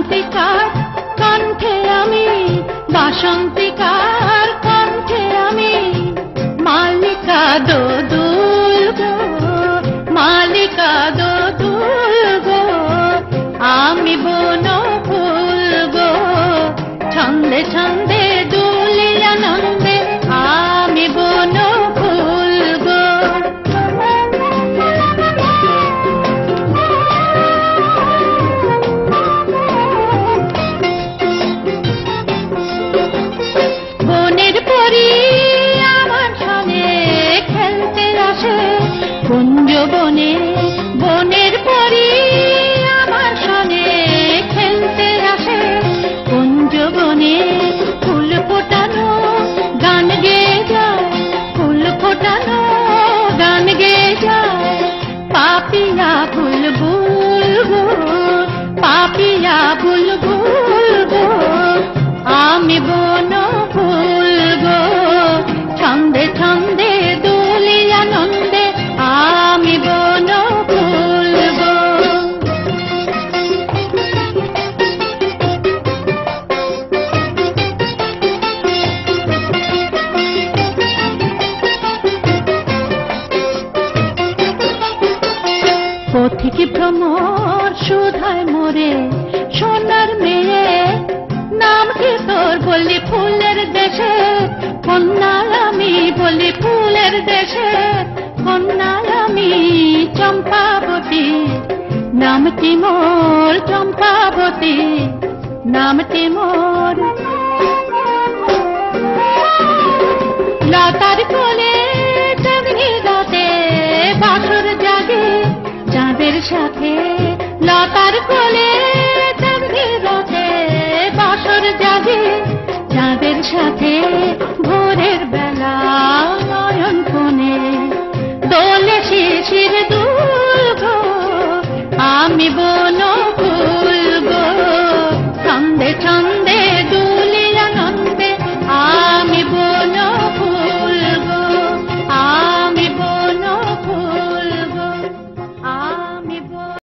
বাসন্তিকার কণ্ঠে আমি, বাসন্তিকার, কণ্ঠে আমি। মালিকা দো দুর্গো মালিকা দো দুর্গো আমি বন ফুল গো। ছন্দে ছন্দে কুঞ্জ বনে বনের পরি আমার সঙ্গে খেলতে আসে। কুঞ্জ বনে ফুল ফোটানো, গান গেয়ে যায়। ফুল ফোটানো, গান গেয়ে যায়। পাপিয়া বুলবুল গো পাপিয়া বুলবুল গো আমি পথিক ভ্রমর সুধায় মোরে। সোনার মেয়ে, নাম কি তোর? বলি ফুলের দেশে। কন্যা আমি, বলি ফুলের দেশে। কন্যা আমি, চম্পাবতী। নামটি মোর চম্পাবতী? নামটি মোর? লতার সাথে লতার কোলে